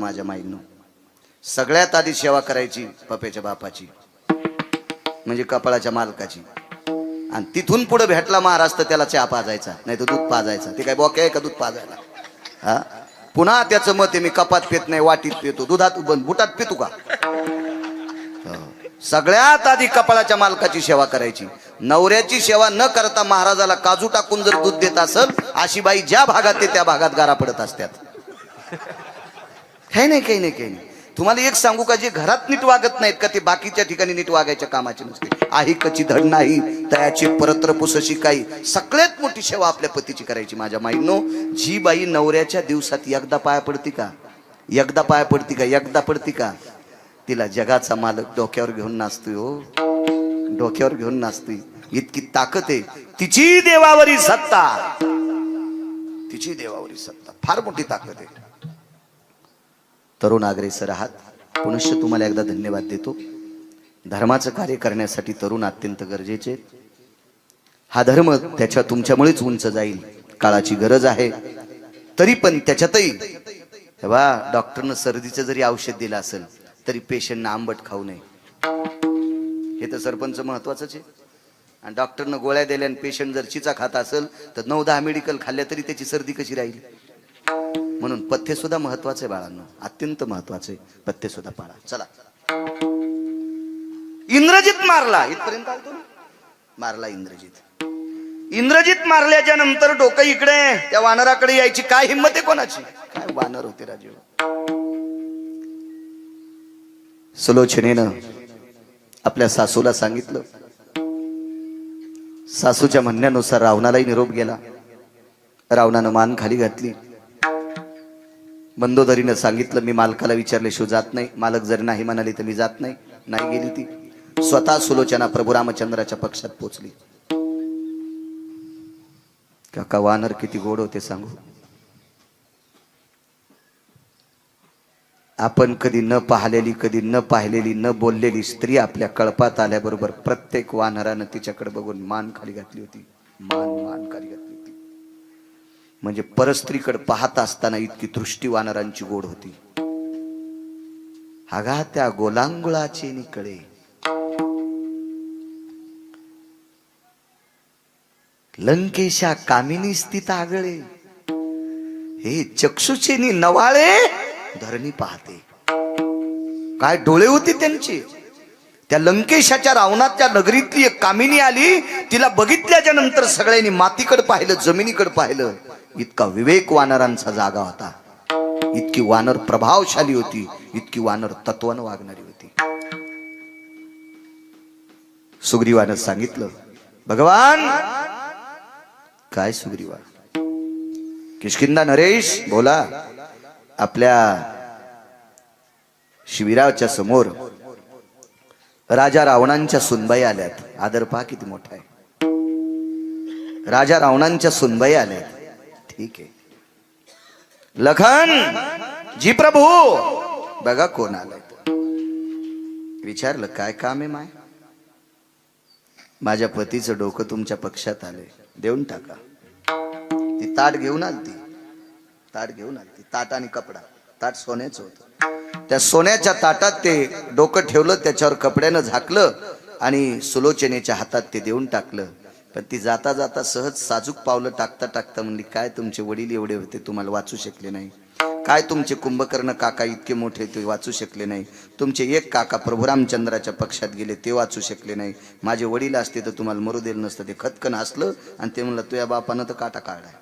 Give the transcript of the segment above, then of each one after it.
माझ्या माईनं. सगळ्यात आधी सेवा करायची पप्याच्या बापाची म्हणजे कपाळाच्या मालकाची. आणि तिथून पुढे भेटला महाराज तर त्याला चहा पाजायचा नाही तर दूध पाजायचा. ते काय बॉके आहे का दूध पाजायला? हा? पुन्हा त्याचं मत आहे मी कपात पित नाही वाटीत पितो दुधात बन बुटात पितो का? हो. सगळ्यात आधी कपाळाच्या मालकाची सेवा करायची. नवऱ्याची सेवा न करता महाराजाला काजू टाकून जर दूध देत असेल अशी बाई ज्या भागात ते त्या भागात गारा पडत असतात काही नाही काही नाही काही नाही. तुम्हाला एक सांगू का जे घरात नीट वागत नाहीत का ते बाकीच्या ठिकाणी नीट वागायच्या कामाचे नसते. आहे कची धड नाही तयाची परत्र पुसशी काही. सगळ्यात मोठी सेवा आपल्या पतीची करायची माझ्या माईनो. जी बाई नवऱ्याच्या दिवसात एकदा पाया पडती का? एकदा पाया पडती का? एकदा पडती का? तिला जगाचा मालक डोक्यावर घेऊन नाचतोय हो. डोक्यावर घेऊन नाचतोय. इतकी ताकद आहे. तिची देवावरी सत्ता. तिची देवावरी सत्ता. फार मोठी ताकद आहे. तरुण अग्रेसर आहात. पुनश्च तुम्हाला एकदा धन्यवाद देतो. धर्माचं कार्य करण्यासाठी तरुण अत्यंत गरजेचे आहेत. हा धर्म त्याच्या तुमच्यामुळेच उंच जाईल काळाची गरज आहे. तरी पण त्याच्यातही बा डॉक्टरनं सर्दीचं जरी औषध दिलं असेल तरी पेशंटनं आंबट खाऊ नये. हे तर सरपंच महत्वाचंच आहे. आणि डॉक्टरनं गोळ्या दिल्या आणि पेशंट जर चिचा खात असेल तर नऊ दहा मेडिकल खाल्ल्या तरी त्याची सर्दी कशी राहील? म्हणून पथ्य सुद्धा महत्त्वाचे बाळांना. अत्यंत महत्त्वाचे पथ्य सुद्धा पाळा. चला. इंद्रजित मारला. इथपर्यंत आलतो ना? मारला इंद्रजित. इंद्रजित मारल्याच्या नंतर डोकं इकडे त्या वानराकडे यायची काय हिंमत आहे कोणाची? काय वानर होते राजीव सुलोचनेनं आपल्या सासूला सांगितलं. सासूच्या म्हणण्यानुसार रावणालाही निरोप गेला. रावणानं मान खाली घातली. बंदोदरीनं सांगितलं मी मालकाला विचारल्याशिवाय जात नाही? मालक जर नाही म्हणाली तर मी जात नाही. नाही गेली ती. स्वतः सुलोचना प्रभू रामचंद्राच्या पक्षात पोचली. काका वानर किती गोड होते सांगू. आपण कधी न पाहिलेली कधी न पाहिलेली न बोललेली स्त्री आपल्या कळपात आल्याबरोबर प्रत्येक वानरानं तिच्याकडे बघून मान खाली घातली होती. मान मान खाली घातली म्हणजे परस्त्रीकडे पाहत असताना इतकी दृष्टी वानरांची गोड होती. हगा त्या गोलांगुळाचे निकडे. लंकेशा कामिनी स्थित आगळे. हे चक्षुचे नवाळे धरणी पाहते. काय डोळे होते त्यांचे? त्या लंकेशाच्या रावणाच्या नगरीतली एक कामिनी आली. तिला बघितल्याच्या नंतर सगळ्यांनी मातीकडे पाहिलं जमिनीकडे पाहिलं. इतका विवेक वानरांचा जागा होता. इतकी वानर प्रभावशाली होती इतकी वानर तत्वन वागणारी होती. सुग्रीवानं सांगितलं भगवान काय सुग्रीवा? किशकिंदा नरेश बोला. आपल्या शिबिराच्या समोर राजा रावणांच्या सुनबाई आल्यात. आदर पहा किती मोठा आहे. राजा रावणांच्या सुनबाई आल्यात. ठीक आहे. लखन जी प्रभू. बघा कोण आलाय विचारलं काय काम आहे माय? माझ्या पतीचं डोकं तुमच्या पक्षात आले देऊन टाका. ती ताट घेऊन आलती. ताट घेऊन आलती. ताट आणि कपडा. ताट सोन्याचं होतं. त्या सोन्याच्या ताटात ते डोकं ठेवलं त्याच्यावर कपड्यानं झाकलं आणि सुलोचनेच्या हातात ते देऊन टाकलं. पण ती जाता जाता सहज साजूक पावलं टाकता टाकता म्हणली काय तुमचे वडील एवढे होते तुम्हाला वाचू शकले नाही? काय तुमचे कुंभकर्ण काका इतके मोठे ते वाचू शकले नाही? तुमचे एक काका प्रभू रामचंद्राच्या पक्षात गेले ते वाचू शकले नाही? माझे वडील असते तर तुम्हाला मरू दिलं नसतं. ते खतकन असलं आणि ते म्हणलं तुझ्या बापानं तर काटा काढलाय.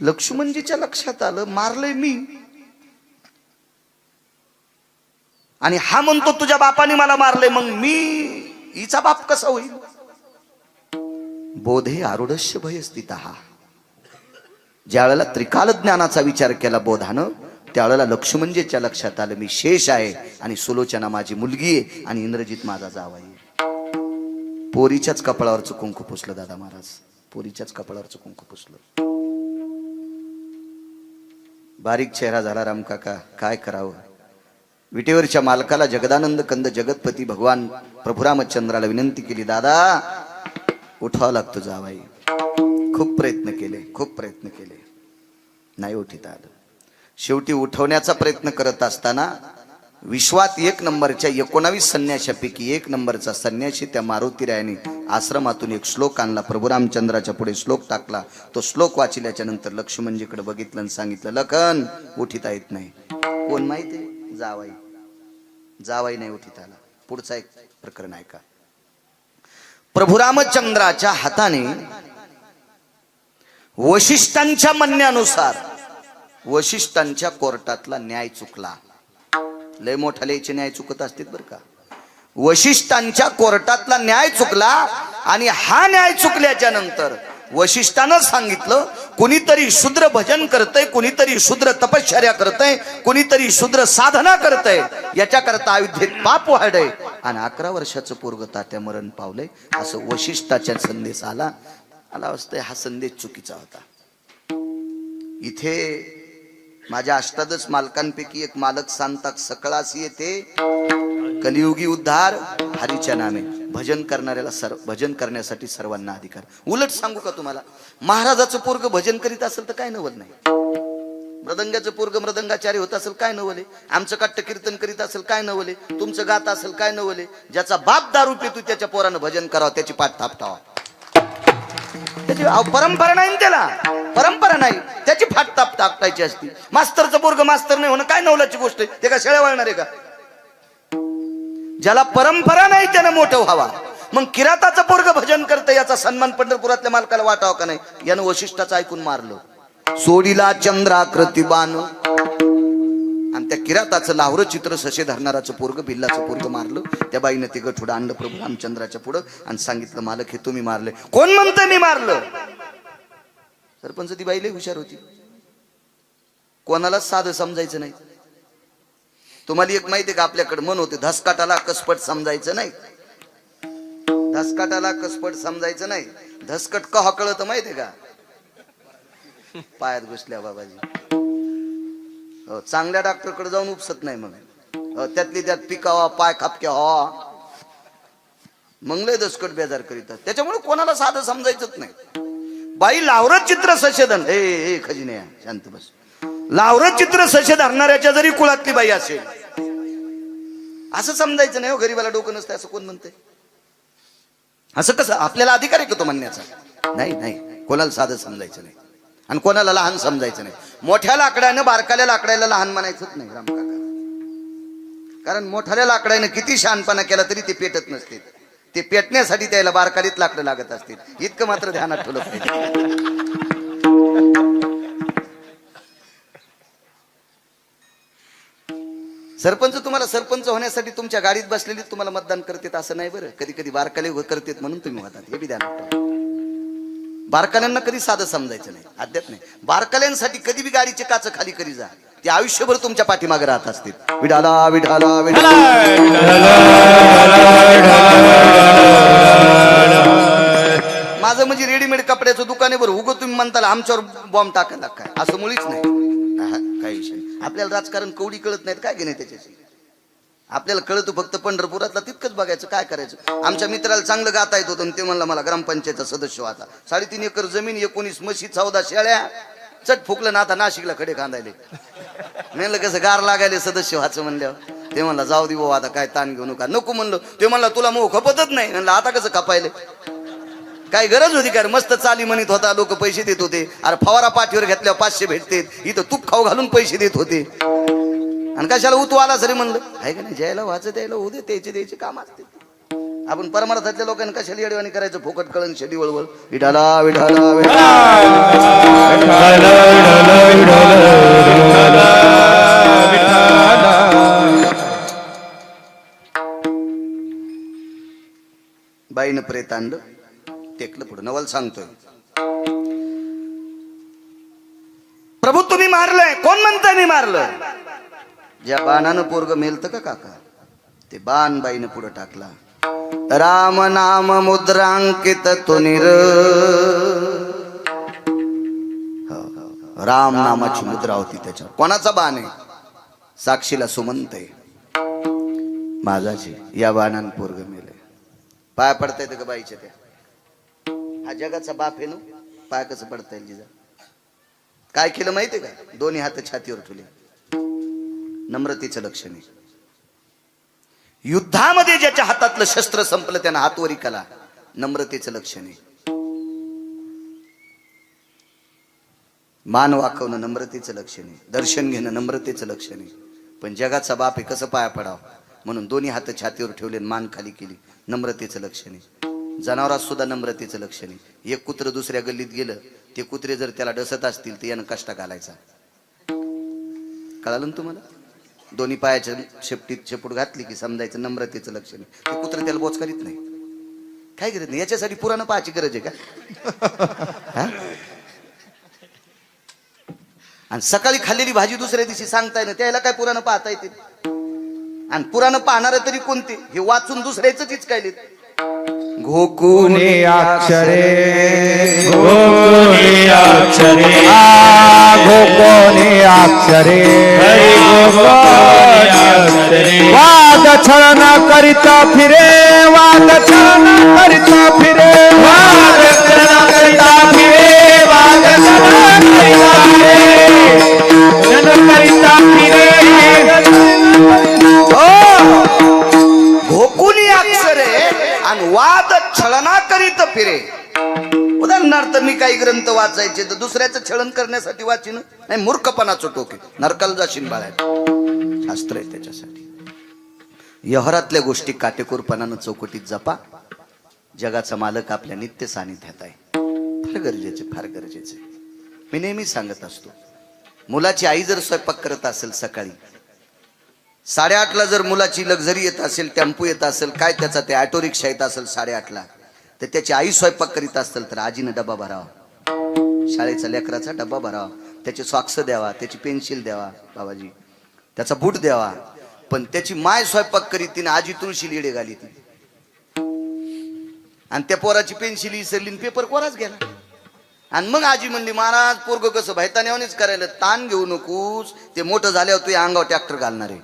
लक्ष्मणजीच्या लक्षात आलं मारलंय मी. आणि हा म्हणतो तुझ्या बापाने मला मारलंय मग मी हिचा बाप कसा होईल? बोधे हे भय स्थित. हा ज्या वेळेला त्रिकाल ज्ञानाचा विचार केला बोधानं त्यावेळेला लक्ष्मणजीच्या लक्षात आलं मी शेष आहे आणि सुलोचना माझी मुलगी आहे आणि इंद्रजित माझा जावा आहे. पोरीच्याच कपाळावरचं कुंकू पुसलं दादा महाराज. पोरीच्याच कपाळावरचं कुंकू पुसलं. बारीक चेहरा झाला राम काका काय करावं? विटेवरच्या मालकाला जगदानंद कंद जगतपती भगवान प्रभुरामचंद्राला विनंती केली दादा उठावं लागतो जावाई. खूप प्रयत्न केले खूप प्रयत्न केले. नाही उठित आलं. शेवटी उठवण्याचा प्रयत्न करत असताना विश्वात एक नंबरच्या एकोणावीस संन्याशापैकी एक नंबरचा संन्याशी त्या मारुतीरायाने आश्रमातून एक श्लोक आणला. प्रभू रामचंद्राच्या पुढे श्लोक टाकला. तो श्लोक वाचल्याच्या नंतर लक्ष्मणजीकडे बघितलं आणि सांगितलं लखन उठिता येत नाही. कोण माहिती? जावाई. जावाई नाही उठित आला पुढचा एक प्रकरण ऐका प्रभू रामचंद्राच्या हाताने वशिष्ठांच्या म्हणण्यानुसार वशिष्ठांच्या कोर्टातला न्याय चुकला. लय मोठा लयचे न्याय चुकत असतील बरं का? वशिष्ठांच्या कोर्टातला न्याय चुकला आणि हा न्याय चुकल्याच्या नंतर वशिष्ठानं सांगितलं कुणीतरी शूद्र भजन करतय कुणीतरी शूद्र तपश्चर्या करतय कुणीतरी शूद्र साधना करतय. याच्याकरता अयोध्येत पाप वाढय आणि अकरा वर्षाचं पोरग तात्या मरण पावलंय. असं वशिष्ठाच्या संदेश आला. मला असतंय हा संदेश चुकीचा होता. इथे माझ्या अष्टादश मालकांपैकी एक मालक सांगतात सकळास येते कलियुगी उद्धार हरीच्या नामे. भजन करणाऱ्याला सर्व भजन करण्यासाठी सर्वांना अधिकार. उलट सांगू का तुम्हाला? महाराजाचं पोरग भजन करीत असेल तर काय नवल नाही? मृदंगाचं पोरग मृदंगाचार्य होत असेल काय नवले आमचं कट्ट कीर्तन करीत असेल काय नवले तुमचं गात असेल काय नवले ज्याचा बाप दारू पितो त्याच्या पोरानं भजन करावं त्याची पाठ थापटावा त्याची अहो, परंपरा नाही त्याला. परंपरा नाही. त्याची फाट ताप टाकायची असती. मास्तरचं पोरग मास्तर नाही होणं काय नवलाची गोष्ट आहे? ते का शेळ्या वळणार आहे का? ज्याला परंपरा नाही त्यानं मोठं व्हावा. मग किराताचं पोरग भजन करतं याचा सन्मान पंढरपुरातल्या मालकाला वाटावा का नाही? यानं वशिष्ठाचं ऐकून मारलं. सोडीला चंद्राकृती बाण. आणि त्या किराताचं लावर चित्र सशे धरणाराचं पोरग भिल्लाचं पोरग मारलं. त्या बाईनं ते गठुडं आणलं प्रभू रामचंद्राच्या पुढं आणि सांगितलं मालक हे तुम्ही मारले. कोण म्हणतं मी मारलं? सरपंच ती बाईला हुशार होती. कोणालाच साधं समजायचं नाही. तुम्हाला एक माहिती का? आपल्याकडे मन होते. धसकाटाला कसपट समजायचं नाही. धसकाटाला कसपट समजायचं नाही. धसकट का हकळत माहितीये का? पायात घुसल्या बाबाजी. हो, चांगल्या डॉक्टरकडे जाऊन उपसत नाही मग. हो, त्यातली त्यात पिकावा पाय खापक्या हो मग लय दसकट बेजार करीतात त्याच्यामुळे कोणाला साधं समजायचंच नाही. बाई लावरत चित्र सशेदन हे ए खजिने शांत बस. लावरत चित्र सशे धरणाऱ्याच्या जरी कुळातली बाई असेल. असं समजायचं नाही हो गरीबाला डोकं नसतं असं कोण म्हणते असं कसं आपल्याला अधिकार आहे का तो म्हणण्याचा? नाही नाही. कोणाला साधं समजायचं नाही. आणि कोणाला लहान समजायचं नाही. मोठ्या लाकडानं बारकाल्या लाकड्याला लहान म्हणायचंच नाही रामकाका कारण मोठ्या लाकडानं किती शहाणपणा केला तरी ते पेटत नसते ते पेटण्यासाठी त्याला बारकालीत लाकडं लागत असतील. इतकं मात्र ध्यानात ठेवलं पाहिजे. सरपंच तुम्हाला सरपंच होण्यासाठी तुमच्या गाडीत बसलेली तुम्हाला मतदान करतात असं नाही बरं? कधी कधी बारकाले करतात म्हणून तुम्ही होतात हे बी ध्यानात ठेवा. बारकाल्यांना कधी साधं समजायचं नाही. अद्याप नाही. बारकाल्यांसाठी कधी बी गाडीचे काच खाली करी जा. ते आयुष्यभर तुमच्या पाठीमागे राहत असतील. विडाला. विडाला विडाला माझं म्हणजे रेडीमेड कपड्याचं दुकान आहे बरं. उगं तुम्ही म्हणताल आमच्यावर बॉम्ब टाकायला काय? असं मुळीच नाही. काही विषय? आपल्याला राजकारण कवडी कळत नाहीत काय घेणे त्याच्याशी? आपल्याला कळतो फक्त पंढरपुरातला तितकंच बघायचं काय करायचं? आमच्या मित्राला चांगलं गाता येत होतं ते म्हणलं मला ग्रामपंचायतचा सदस्य होता साडेतीन एकर जमीन एकोणीस म्हशी चौदा शेळ्या. चट फुकलं ना आता नाशिकला खडे खांदायले. म्हणलं कसं गार लागायले सदस्य व्हायचं म्हणल्यावर? ते म्हणलं जाऊ दे भाऊ आता काय ताण घेऊ नका. नको म्हणलं. ते म्हणलं तुला मोह खपतच नाही. म्हणलं आता कसं खपायले? काय गरज होती काय रे? मस्त चाली म्हणत होता लोक पैसे देत होते. अरे फवारा पाठीवर घेतल्यावर पाचशे भेटते इथं तूप खाऊ घालून पैसे देत होते. आणि कशाला उतू आला सरी म्हणलं? आहे का नाही? ज्याला व्हायचं द्यायला होऊ दे त्याचे द्यायचे काम असते आपण परमार्थातल्या लोकांना कशाला येडवाणी करायचं? फोकट कळण शेडी वळवळ विठाला विठाला विठाला बाईनं प्रेत आणलं. टेकलं पुढं. नवल सांगतोय. प्रभू तुम्ही मारलंय. कोण म्हणताय मी मारलं ज्या बाणानं पोरग मेलत का काका? ते बाण बाईनं पुढं टाकला. राम नाम मुद्रांकित हो, हो, हो. राम नामाची मुद्रा होती त्याच्यावर. कोणाचा बाण आहे? साक्षीला सुमंत आहे. माझाची. या बाणानं पोरग मेले पाय पडतायत का बाईच्या त्या? हा जगाचा बाप आहे ना? पाय कसं पडता येईल जिजा काय केलं माहितीये का? दोन्ही हात छातीवर ठेवले. नम्रतेचं लक्षण आहे. युद्धामध्ये ज्याच्या हातातलं शस्त्र संपलं त्यानं हातवरी कला. नम्रतेचं लक्षण आहे. मान वाकवणं नम्रतेचं लक्षण आहे. दर्शन घेणं नम्रतेचं लक्षण आहे. पण जगाचा बाप आहे कसं पाया पडावं? म्हणून दोन्ही हात छातीवर ठेवले मान खाली केली. नम्रतेचं लक्षण आहे. जनावरात सुद्धा नम्रतेचं लक्षण आहे एक कुत्र दुसऱ्या गल्लीत गेलं ते कुत्रे जर त्याला डसत असतील तर यानं कष्ट घालायचा. कळालं ना तुम्हाला? दोन्ही पायाच्या शेपटीत शेपूट घातली की समजायचं नम्रतेचं लक्षण आहे ते कुत्र त्याला बोच करीत नाही काय करत नाही? याच्यासाठी पुराणं पाहायची गरज आहे का? आणि सकाळी खाल्लेली भाजी दुसऱ्या दिवशी सांगताय ना त्याला काय पुराणं पाहता येते? आणि पुराणं पाहणार तरी कोणते? हे वाचून दुसऱ्याच काय लिहित घोकून कोणी अक्षरे गोकुळी अक्षरे आघो कोणी अक्षरे हरी गोकुळी अक्षरे वाद छळन करीता फिरे वाद छळन करीता फिरे वाद फिरे. उदाहरणार्थ मी काही ग्रंथ वाचायचे तर दुसऱ्याचं छळन करण्यासाठी वाचिन. नाही मूर्खपणाचं टोके. नरकाला जाशीन बाळा शास्त्र आहे त्याच्यासाठी. यहरातल्या गोष्टी काटेकोरपणानं चौकटीत जपा. जगाचा मालक आपल्या नित्य सानिध्यात आहे. फार गरजेचे फार गरजेचे. मी नेहमी सांगत असतो मुलाची आई जर स्वयंपाक करत असेल सकाळी साडेआठला जर मुलाची लक्झरी येत असेल टेम्पो येत असेल काय त्याचा ते ऑटो रिक्षा येत असेल साडेआठला तर त्याची आई स्वयंपाक करीत असेल तर आजीनं डबा भरावा. शाळेचा लेकराचा डबा भरावा. त्याचे स्वाक्ष द्यावा त्याची पेन्सिल द्यावा बाबाजी. त्याचा बूट द्यावा. पण त्याची माय स्वयंपाक करीत तिने आजी तुळशी लिडे घाली ती आणि त्या पोराची पेन्सिल विसरली पेपर कोराच गेला. आणि मग आजी म्हणली महाराज पोरग कसं भैतानेवानीच करायला ताण घेऊ नकोस. ते मोठं झाल्यावर तुझ्या अंगावर ट्रॅक्टर घालणार आहे.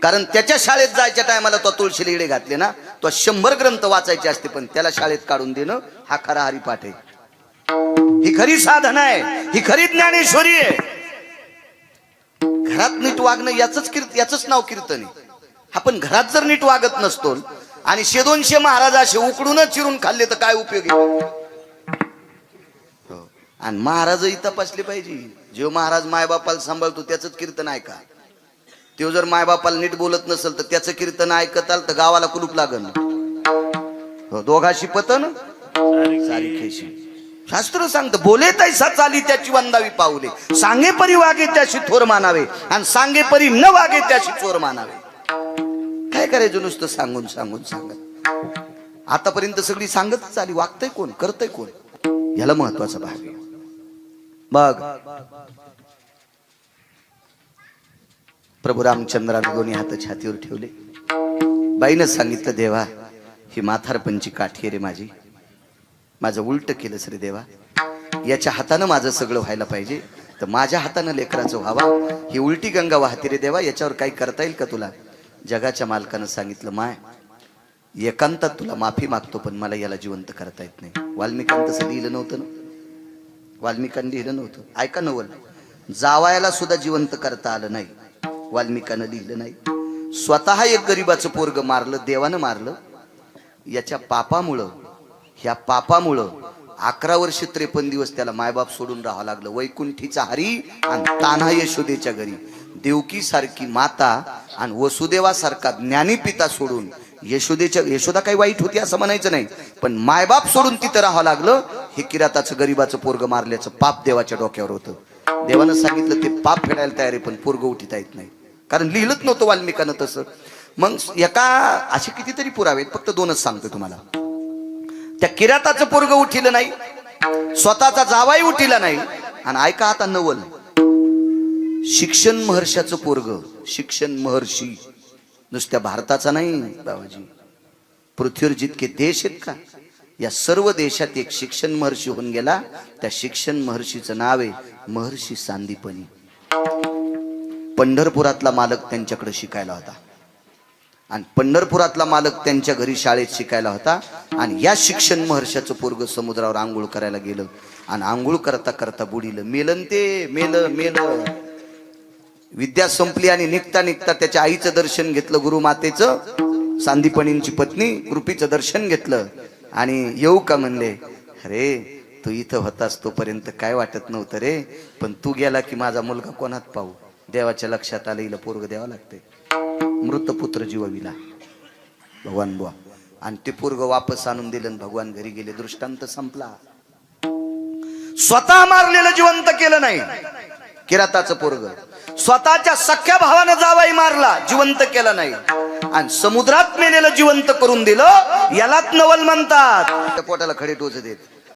कारण त्याच्या शाळेत जायच्या टायमाला तो तुळशी लिडे घातले ना. तो शंभर ग्रंथ वाचायचे असते पण त्याला शाळेत काढून देणं हा खरा हरिपाठ आहे. ही खरी साधना आहे ही खरी ज्ञानेश्वरी आहे. घरात नीट वागणं याच कीर्त याच नाव कीर्तन आहे. आपण घरात जर नीट वागत नसतो आणि शे दोनशे महाराज असे उकडूनच चिरून खाल्ले तर काय उपयोग हो. आणि महाराजही तपासले पाहिजे. जेव महाराज मायबापाला सांभाळतो त्याच कीर्तन ऐका तो जर मायबापाला नीट बोलत नसेल तर त्याचं कीर्तन ऐकताल तर गावाला कुलूप लागन. हो, दोघाशी पतन? सारी शास्त्र सांगत बोले तैसा चाली त्याची वंदावी पाऊले. सांगे परी वागे त्याशी थोर मानावे. आणि सांगे परी न वागे त्याशी चोर मानावे. काय करायचं नुसतं सांगून सांगून सांगत? आतापर्यंत सगळी सांगतच आली वागतय कोण? करतय कोण? याला महत्त्वाचा भाग बघ प्रभू रामचंद्राने दोन्ही हात छातीवर ठेवले. बाईनं सांगितलं देवा ही माथारपणची काठी रे माझी. माझं उलट केलंस रे देवा. याच्या हातानं माझं सगळं व्हायला पाहिजे. तर माझ्या हातानं लेकराचं व्हावा. ही उलटी गंगा वाहते रे देवा. याच्यावर काही करता येईल का तुला? जगाच्या मालकानं सांगितलं माय एकांतात तुला माफी मागतो पण मला याला जिवंत करता येत नाही. वाल्मिकांत तसं लिहिलं नव्हतं ना? वाल्मिकांनी लिहिलं नव्हतं. ऐका नवल जावायला सुद्धा जिवंत करता आलं नाही. वाल्मिकानं लिहिलं नाही. स्वतः एक गरीबाचं पोरग मारलं देवानं मारलं. याच्या पापामुळं ह्या पापामुळं अकरा वर्ष त्रेपन्न दिवस त्याला मायबाप सोडून राहावं लागलं. वैकुंठीचा हरी आणि तान्हा यशोदेच्या घरी. देवकी सारखी माता आणि वसुदेवासारखा ज्ञानी पिता सोडून यशोदेच्या यशोदा काही वाईट होती असं म्हणायचं नाही पण मायबाप सोडून तिथं राहावं लागलं हे किराताचं गरीबाचं पोरग मारल्याचं पाप देवाच्या डोक्यावर होतं. देवानं सांगितलं ते पाप फेडायला तयार आहे पण पोरग उठिता येत नाही. कारण लिहिलंच नव्हतं वाल्मिकानं तसं. मग एका असे कितीतरी पुरावे आहेत, फक्त दोनच सांगतो तुम्हाला. त्या किराताचं पोरग उठिलं नाही स्वतःचा जावाही उठिला नाही आणि ऐका आता नवल. शिक्षण महर्षाचं पोरग शिक्षण महर्षी नुसत्या भारताचा नाही बाबाजी. पृथ्वीवर जितके देश आहेत का या सर्व देशात एक शिक्षण महर्षी होऊन गेला. त्या शिक्षण महर्षीचं नाव आहे महर्षी सांदीपनी. पंढरपुरातला मालक त्यांच्याकडे शिकायला होता. आणि पंढरपुरातला मालक त्यांच्या घरी शाळेत शिकायला होता. आणि या शिक्षण महर्षाचं पोरग समुद्रावर आंघोळ करायला गेलं. आणि आंघोळ करता करता बुडीलं. मेलन ते मेलं मेलं. विद्या संपली आणि निघता निघता त्याच्या आईचं दर्शन घेतलं गुरुमातेचं सांदीपणींची पत्नी कृपीचं दर्शन घेतलं. आणि येऊ का म्हणले अरे तू इथं होतास तोपर्यंत काय वाटत नव्हतं रे? पण तू गेला की माझा मुलगा कोणात पाहू? देवाच्या लक्षात आलं इला पोरग द्यावं लागते मृत पुत्र जीवविला भगवान बुवा. आणि ते पोरग वापस आणून दिलं भगवान घरी गेले. दृष्टांत संपला. स्वतः मारलेलं जिवंत केलं नाही. किराताचं पोरग. स्वतःच्या सख्या भावानं जावाई मारला जिवंत केला नाही. आणि समुद्रात मेलेलं जिवंत करून दिलं यालाच नवल म्हणतात. पोटाला खडे टोच देत.